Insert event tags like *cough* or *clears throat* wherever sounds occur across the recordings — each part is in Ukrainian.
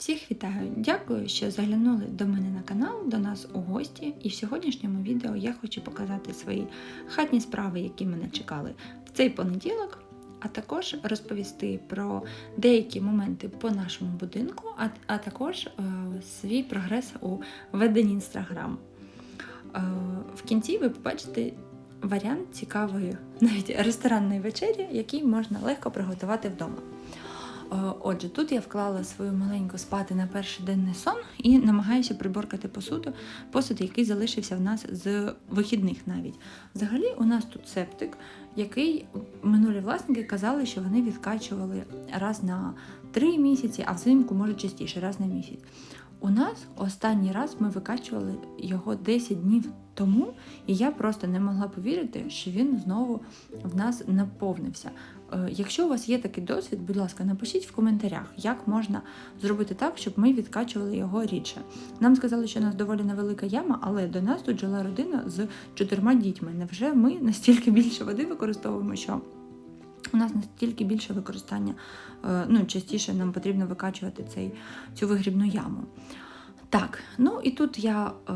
Всіх вітаю! Дякую, що заглянули до мене на канал, до нас у гості. І в сьогоднішньому відео я хочу показати свої хатні справи, які мене чекали в цей понеділок, а також розповісти про деякі моменти по нашому будинку, а, а також е, свій прогрес у веденні інстаграм. Е, в кінці ви побачите варіант цікавої навіть ресторанної вечері, який можна легко приготувати вдома. Е, Отже, тут я вклала свою маленьку спати на перший денний сон і намагаюся приборкати посуду, посуд, який залишився в нас з вихідних навіть. Взагалі, у нас тут септик, який минулі власники казали, що вони відкачували раз на три місяці, а взимку може частіше, раз на місяць. У нас останній раз ми викачували його 10 днів тому, і я просто не могла повірити, що він знову в нас наповнився. Е, Якщо у вас є такий досвід, будь ласка, напишіть в коментарях, як можна зробити так, щоб ми відкачували його рідше. Нам сказали, що у нас доволі невелика яма, але до нас тут жила родина з чотирма дітьми. Невже ми настільки більше води використовуємо, що у нас настільки більше використання, е, ну частіше нам потрібно викачувати цей, цю вигрібну яму. Так, ну і тут я е,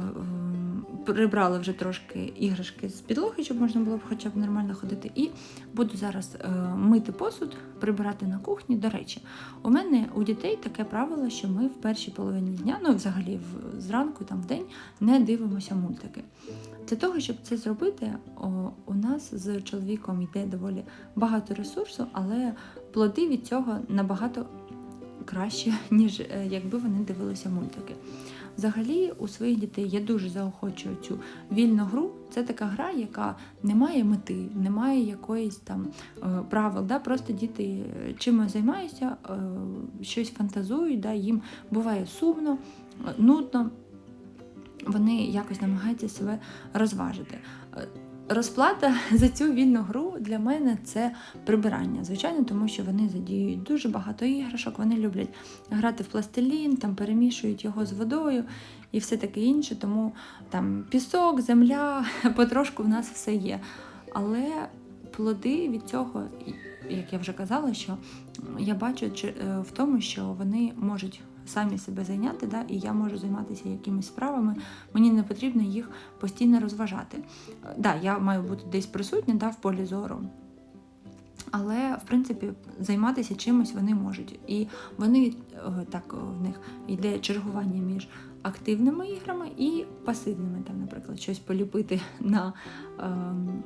прибрала вже трошки іграшки з підлоги, щоб можна було б хоча б нормально ходити. І буду зараз е, мити посуд, прибирати на кухні. До речі, у мене у дітей таке правило, що ми в першій половині дня, ну взагалі в, зранку, там в день, не дивимося мультики. Для того, щоб це зробити, о, у нас з чоловіком йде доволі багато ресурсу, але плоди від цього набагато краще, *laughs* ніж е, якби вони дивилися мультики. Взагалі, у своїх дітей я дуже заохочую цю вільну гру. Це така гра, яка не має мети, не має якоїсь там е, правил. Да? Просто діти е, чимось займаються, щось фантазують, да? їм буває сумно, нудно. Вони якось намагаються себе розважити. Розплата *laughs* за цю вільну гру для мене це прибирання. Звичайно, тому що вони задіюють дуже багато іграшок, вони люблять грати в пластилін, там перемішують його з водою і все таке інше. Тому там пісок, земля, *laughs* потрошку в нас все є. Але плоди від цього, як я вже казала, що я бачу е, в тому, що вони можуть самі себе зайняти, да, і я можу займатися якимись справами. Мені не потрібно їх постійно розважати. Е, Да, я маю бути десь присутня да, в полі зору. Але, в принципі, займатися чимось вони можуть. І вони е, так в них йде чергування між активними іграми і пасивними, там, наприклад, щось поліпити на, ем,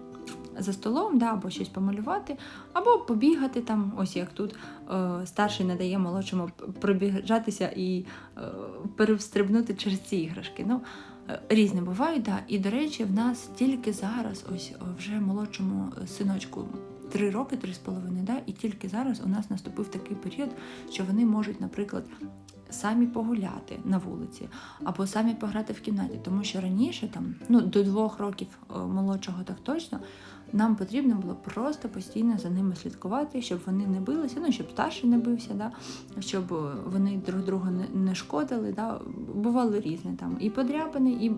за столом, да, або щось помалювати, або побігати там, ось як тут е, старший надає молодшому пробіжатися і е, перестрибнути через ці іграшки. Ну, е, Різне бувають, да. І, до речі, в нас тільки зараз, ось вже молодшому синочку три роки, три з половиною, да, і тільки зараз у нас наступив такий період, що вони можуть, наприклад, самі погуляти на вулиці або самі пограти в кімнаті, тому що раніше, там, ну, до двох років е, молодшого так точно, нам потрібно було просто постійно за ними слідкувати, щоб вони не билися, ну щоб старший не бився, да, щоб е, вони друг друга не, шкодили. Да. Бувало різне там і подряпини, і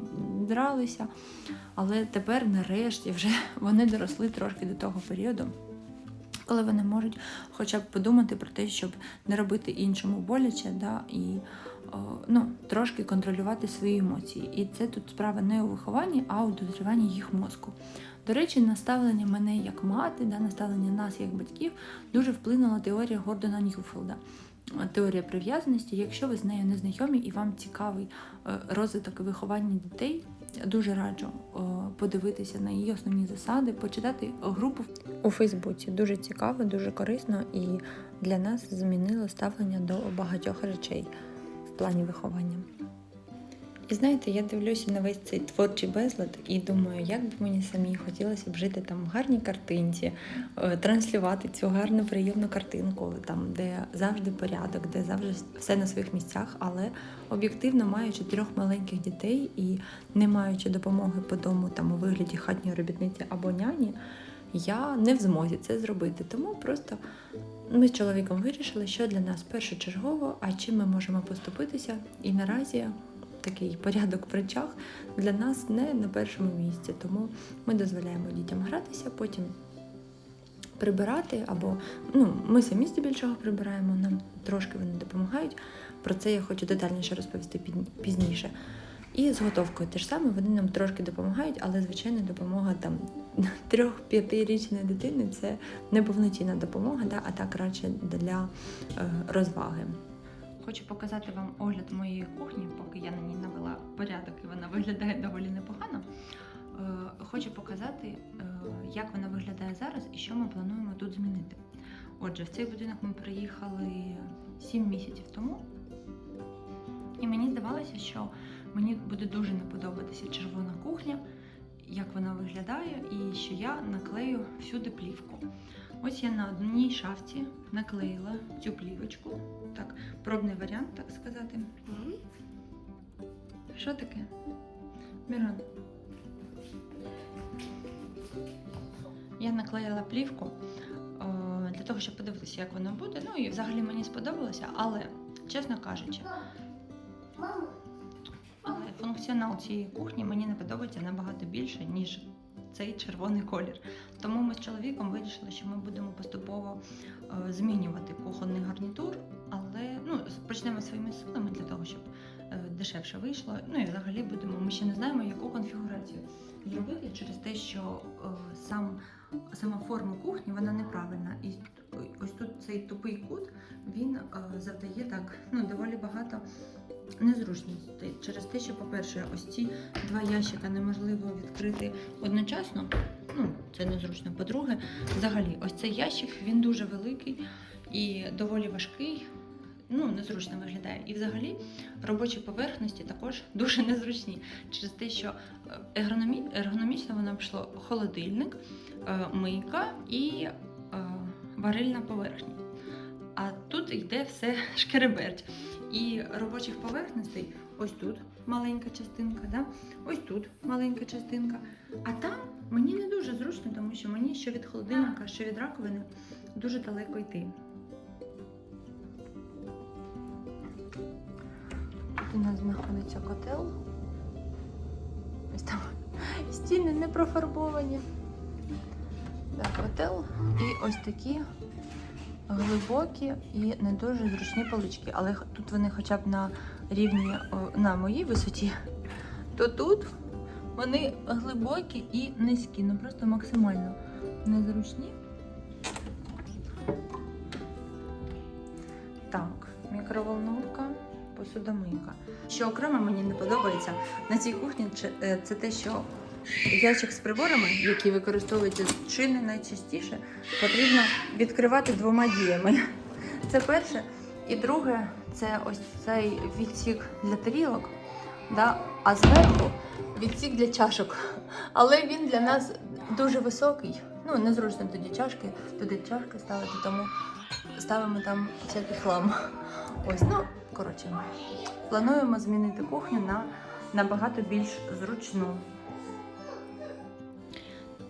дралися. Але тепер, нарешті, вже *laughs* вони доросли трошки до того періоду. Коли вони можуть хоча б подумати про те, щоб не робити іншому боляче, да, і о, ну, трошки контролювати свої емоції. І це тут справа не у вихованні, а у дозріванні їх мозку. До речі, наставлення мене як мати, да, наставлення нас як батьків дуже вплинула теорія Гордона Ньюфілда. Теорія прив'язаності. Якщо ви з нею не знайомі і вам цікавий е, розвиток і виховання дітей, дуже раджу е, подивитися на її основні засади, почитати групу у Фейсбуці. Дуже цікаво, дуже корисно і для нас змінило ставлення до багатьох речей в плані виховання. І знаєте, я дивлюся на весь цей творчий безлад і думаю, як би мені самі хотілося б жити там в гарній картинці, е, транслювати цю гарну приємну картинку, там, де завжди порядок, де завжди все на своїх місцях, але об'єктивно маючи трьох маленьких дітей і не маючи допомоги по дому там у вигляді хатньої робітниці або няні, я не в змозі це зробити. Тому просто ми з чоловіком вирішили, що для нас першочергово, а чим ми можемо поступитися. І наразі такий порядок в речах для нас не на першому місці. Тому ми дозволяємо дітям гратися, потім прибирати, або ну, ми самі здебільшого прибираємо, нам трошки вони допомагають. Про це я хочу детальніше розповісти пізніше. І з готовкою ж саме, вони нам трошки допомагають, але звичайно допомога там *laughs* трьох-п'ятирічної дитини це неповноцінна допомога, да, а так радше для е, розваги. Хочу показати вам огляд моєї кухні, поки я на ній навела порядок і вона виглядає доволі непогано. Е, Хочу показати, е, як вона виглядає зараз і що ми плануємо тут змінити. Отже, в цей будинок ми приїхали 7 місяців тому, і мені здавалося, що мені буде дуже не подобатися червона кухня, як вона виглядає, і що я наклею всюди плівку. Ось я на одній шафці наклеїла цю плівочку. Так, пробний варіант, так сказати. Що таке? Мірон. Я наклеїла плівку е, для того, щоб подивитися, як воно буде. Ну і взагалі мені сподобалося, але, чесно кажучи, але функціонал цієї кухні мені не подобається набагато більше, ніж цей червоний колір. Тому ми з чоловіком вирішили, що ми будемо поступово е, змінювати кухонний гарнітур, але ну, почнемо своїми силами для того, щоб е, дешевше вийшло. Ну і взагалі будемо. Ми ще не знаємо, яку конфігурацію зробити через те, що е, сам сама форма кухні вона неправильна. І ось тут цей тупий кут він завдає так ну, доволі багато незручностей. Через те, що, по-перше, ось ці два ящика неможливо відкрити одночасно. Ну, це незручно. По-друге, взагалі, ось цей ящик він дуже великий і доволі важкий. Ну, незручно виглядає. І взагалі робочі поверхності також *laughs* дуже незручні через те, що е, ергономі... ергономічно воно пішло холодильник, е, мийка і е, варильна поверхня. А тут йде все *laughs* шкереберть. І робочих поверхностей ось тут маленька частинка, да? ось тут маленька частинка. А там мені не дуже зручно, тому що мені що від холодильника, що від раковини дуже далеко йти. Тут у нас знаходиться котел. Ось там стіни не профарбовані. Так, котел і ось такі глибокі і не дуже зручні полички. Але тут вони хоча б на рівні на моїй висоті, то тут вони глибокі і низькі, ну просто максимально незручні. Так, мікроволновка, посудомийка. Що окремо мені не подобається на цій кухні, е, це те, що ящик з приборами, які використовуються чи не найчастіше, потрібно відкривати двома діями. Це перше. І друге, це ось цей відсік для тарілок, да? а зверху відсік для чашок. Але він для нас дуже високий. Ну, незручно тоді чашки, туди чашки ставити, тому ставимо там всякий хлам. Ось, ну, коротше, плануємо змінити кухню на набагато більш зручну.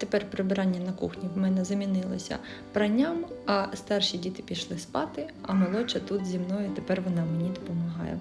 Тепер прибирання на кухні в мене замінилося пранням, а старші діти пішли спати, а молодша тут зі мною, тепер вона мені допомагає.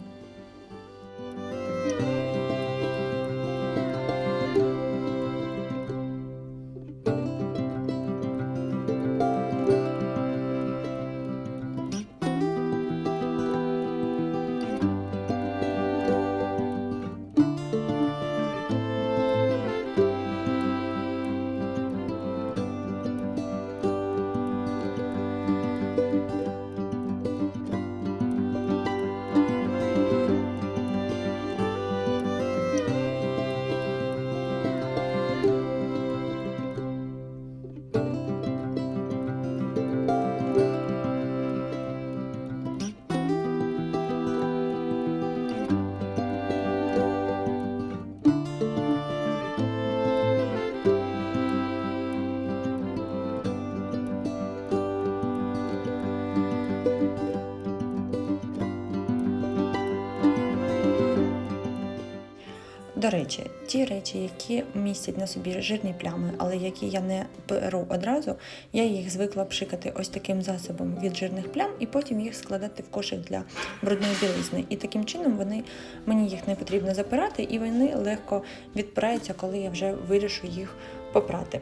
Речі, ті речі, які містять на собі жирні плями, але які я не беру одразу, я їх звикла пшикати ось таким засобом від жирних плям і потім їх складати в кошик для брудної білизни. І таким чином вони мені їх не потрібно запирати, і вони легко відпираються, коли я вже вирішу їх попрати.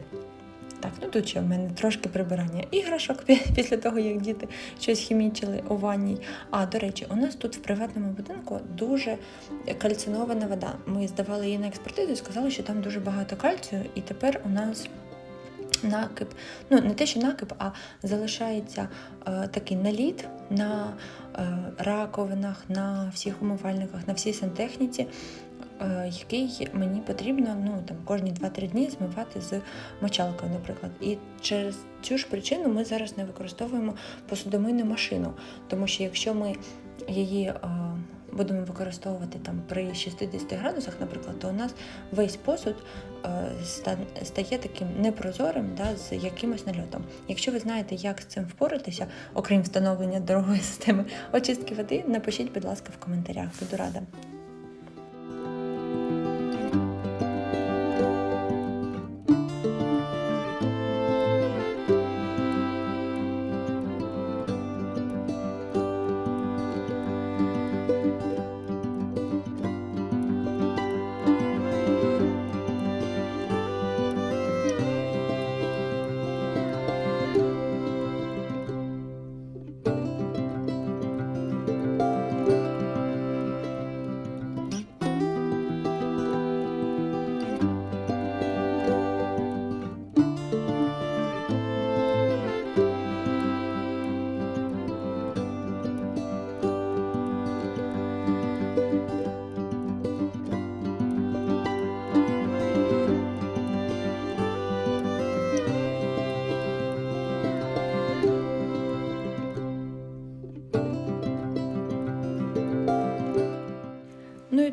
Так, ну тут ще в мене трошки прибирання іграшок *laughs* після того, як діти щось хімічили у ванній. А, до речі, у нас тут в приватному будинку дуже кальцинована вода. Ми здавали її на експертизу і сказали, що там дуже багато кальцію, і тепер у нас. Накип, ну не те, що накип, а залишається е, такий наліт на е, раковинах, на всіх умивальниках, на всій сантехніці, який мені потрібно ну, там, кожні 2-3 дні змивати з мочалкою, наприклад. І через цю ж причину ми зараз не використовуємо посудомийну машину, тому що якщо ми її е, будемо використовувати там при 60 градусах, наприклад, то у нас весь посуд е, стає таким непрозорим да, з якимось нальотом. Якщо ви знаєте, як з цим впоратися, окрім встановлення дорогої *laughs* системи очистки води, напишіть, будь ласка, в коментарях. Буду рада.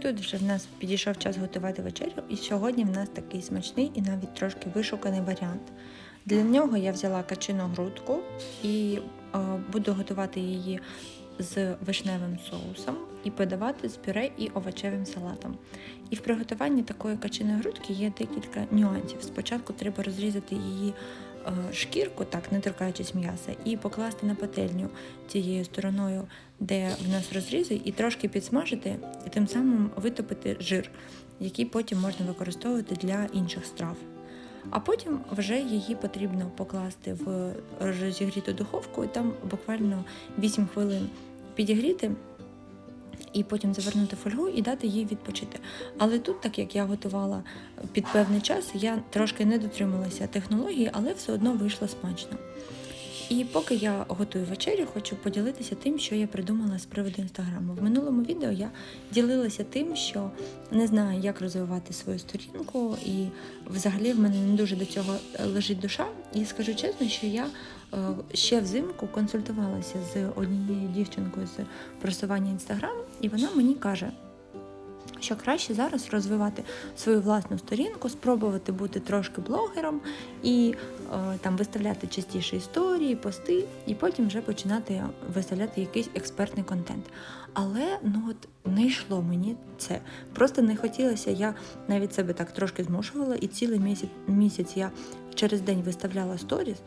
Тут вже в нас підійшов час готувати вечерю, і сьогодні в нас такий смачний і навіть трошки вишуканий варіант. Для нього я взяла качину грудку і е, буду готувати її з вишневим соусом і подавати з пюре і овочевим салатом. І в приготуванні такої качиної грудки є декілька нюансів. Спочатку треба розрізати її шкірку, так не торкаючись м'яса, і покласти на пательню тією стороною, де в нас розрізи, і трошки підсмажити, і тим самим витопити жир, який потім можна використовувати для інших страв. А потім вже її потрібно покласти в розігріту духовку і там буквально 8 хвилин підігріти. І потім завернути фольгу і дати їй відпочити. Але тут, так як я готувала під певний час, я трошки не дотрималася технології, але все одно вийшло смачно. І поки я готую вечерю, хочу поділитися тим, що я придумала з приводу інстаграму. В минулому відео я ділилася тим, що не знаю, як розвивати свою сторінку, і взагалі в мене не дуже до цього лежить душа. І скажу чесно, що я е, ще взимку консультувалася з однією дівчинкою з просування інстаграм, і вона мені каже. Що краще зараз розвивати свою власну сторінку, спробувати бути трошки блогером і е, там виставляти частіше історії, пости, і потім вже починати виставляти якийсь експертний контент. Але ну от не йшло мені це. Просто не хотілося. Я навіть себе так трошки змушувала, і цілий місяць місяць я через день виставляла сторіс,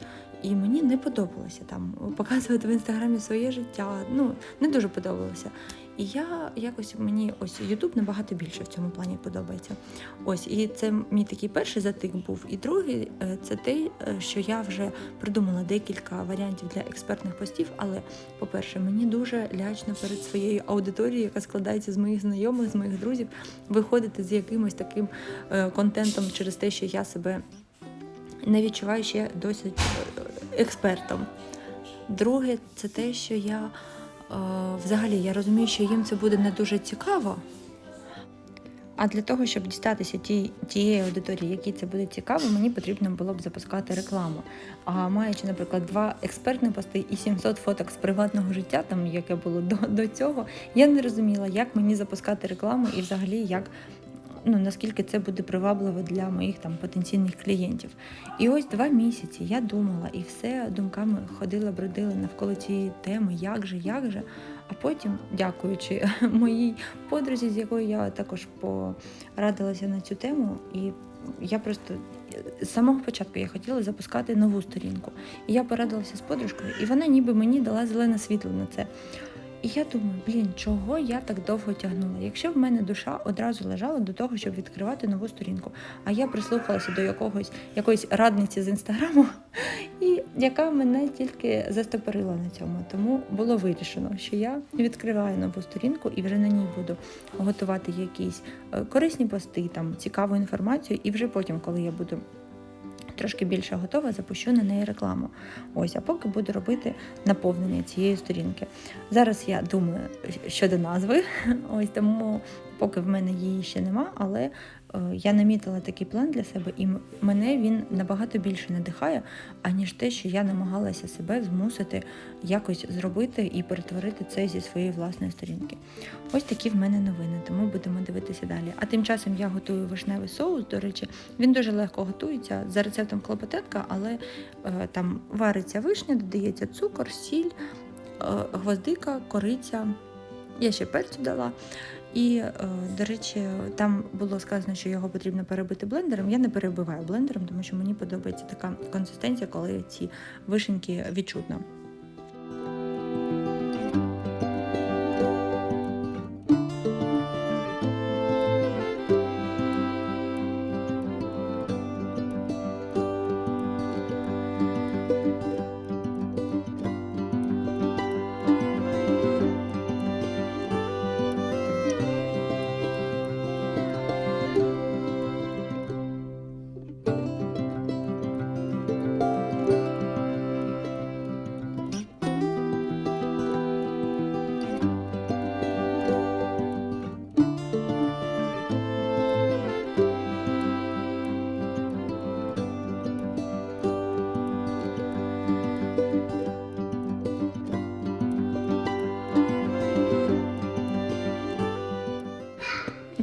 і мені не подобалося там показувати в інстаграмі своє життя. Ну не дуже подобалося. І я якось мені ось Ютуб набагато більше в цьому плані подобається. Ось, і це мій такий перший затик був. І другий е, це те, е, що я вже придумала декілька варіантів для експертних постів. Але, по-перше, мені дуже лячно перед своєю аудиторією, яка складається з моїх знайомих, з моїх друзів, виходити з якимось таким е, контентом через те, що я себе не відчуваю ще досить е, експертом. Друге, це те, що я е, взагалі я розумію, що їм це буде не дуже цікаво. А для того, щоб дістатися ті, тієї аудиторії, якій це буде цікаво, мені потрібно було б запускати рекламу. А маючи, наприклад, два експертні пости і 700 фоток з приватного життя, там яке було до, до цього, я не розуміла, як мені запускати рекламу і взагалі як. Ну, наскільки це буде привабливо для моїх там потенційних клієнтів. І ось два місяці я думала і все думками ходила, бродила навколо цієї теми, як же, як же. А потім, дякуючи *laughs* моїй подрузі, з якою я також порадилася на цю тему, і я просто з самого початку я хотіла запускати нову сторінку. І я порадилася з подружкою, і вона ніби мені дала зелене світло на це. І я думаю, блін, чого я так довго тягнула? Якщо в мене душа одразу лежала до того, щоб відкривати нову сторінку, а я прислухалася до якогось якоїсь радниці з інстаграму, *laughs* і яка мене тільки застопорила на цьому. Тому було вирішено, що я відкриваю нову сторінку і вже на ній буду готувати якісь е, корисні пости, там цікаву інформацію, і вже потім, коли я буду. Трошки більше готова, запущу на неї рекламу. Ось, а поки буду робити наповнення цієї сторінки. Зараз я думаю щодо назви, *laughs* ось тому поки в мене її ще нема, але я намітила такий план для себе, і мене він набагато більше надихає, аніж те, що я намагалася себе змусити якось зробити і перетворити це зі своєї власної сторінки. Ось такі в мене новини, тому будемо дивитися далі. А тим часом я готую вишневий соус. До речі, він дуже легко готується за рецептом Клопотенка, але е, там вариться вишня, додається цукор, сіль, е, гвоздика, кориця. Я ще перцю дала. І, е, до речі, там було сказано, що його потрібно перебити блендером. Я не перебиваю блендером, тому що мені подобається така консистенція, коли ці вишеньки відчутно.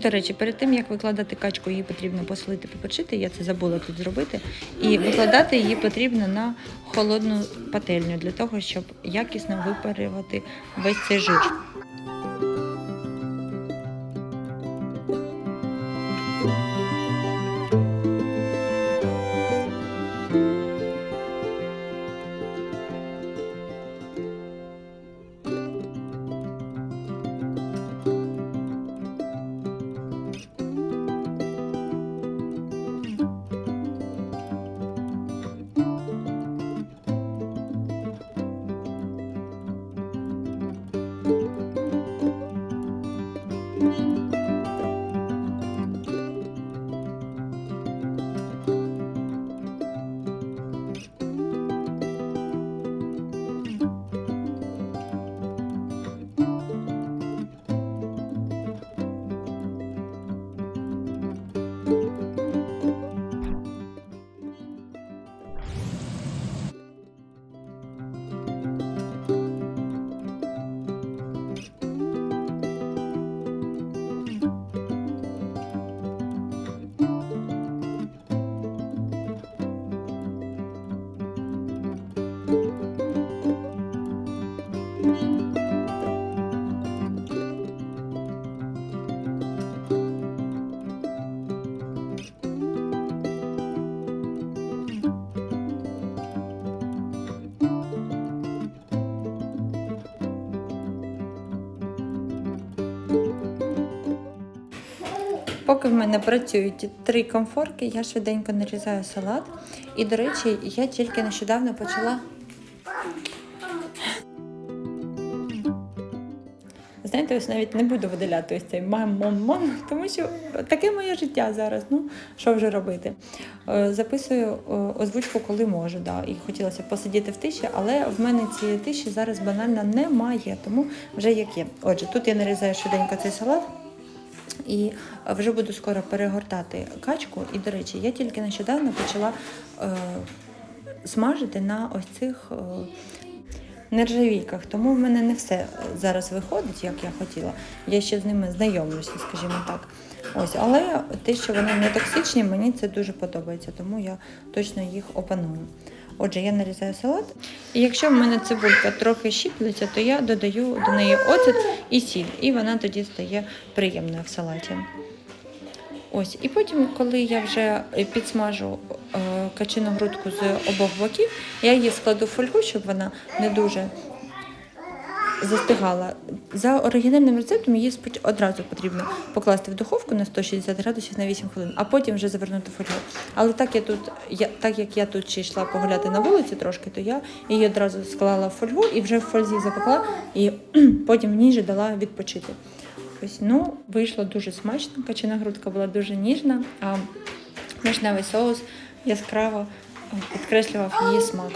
До речі, перед тим як викладати качку, її потрібно посолити, поперчити. Я це забула тут зробити. І викладати її потрібно на холодну пательню для того, щоб якісно випарювати весь цей жир. Поки в мене працюють три комфорки, я швиденько нарізаю салат. І, до речі, я тільки нещодавно почала. Знаєте, ось навіть не буду видаляти ось цей мам-мон-мон, тому що таке моє життя зараз. Ну, що вже робити? Е, Записую е, озвучку, коли можу. Да. І хотілося посидіти в тиші, але в мене цієї тиші зараз банально немає, тому вже як є. Отже, тут я нарізаю швиденько цей салат. І вже буду скоро перегортати качку. І, до речі, я тільки нещодавно почала е, смажити на ось цих е, нержавійках. Тому в мене не все зараз виходить, як я хотіла. Я ще з ними знайомлюся, скажімо так. Ось, але те, що вони не токсичні, мені це дуже подобається, тому я точно їх опаную. Отже, я нарізаю салат. І якщо в мене цибулька трохи щіплеться, то я додаю до неї оцет і сіль, і вона тоді стає приємною в салаті. Ось, і потім, коли я вже підсмажу е, качину грудку з обох боків, я її складу в фольгу, щоб вона не дуже застигала. За оригінальним рецептом її одразу потрібно покласти в духовку на 160 градусів на 8 хвилин, а потім вже завернути фольгу. Але так, я тут, я, так як я тут ще йшла погуляти на вулиці трошки, то я її одразу склала в фольгу і вже в фользі запекла, і *clears throat* потім в ній же дала відпочити. Ось, ну, вийшло дуже смачно, качана грудка була дуже ніжна, а вишневий соус яскраво підкреслював її смак.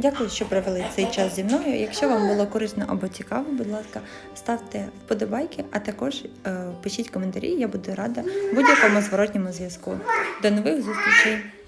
Дякую, що провели цей час зі мною. Якщо вам було корисно або цікаво, будь ласка, ставте вподобайки, а також е, пишіть коментарі. Я буду рада будь-якому зворотньому зв'язку. До нових зустрічей!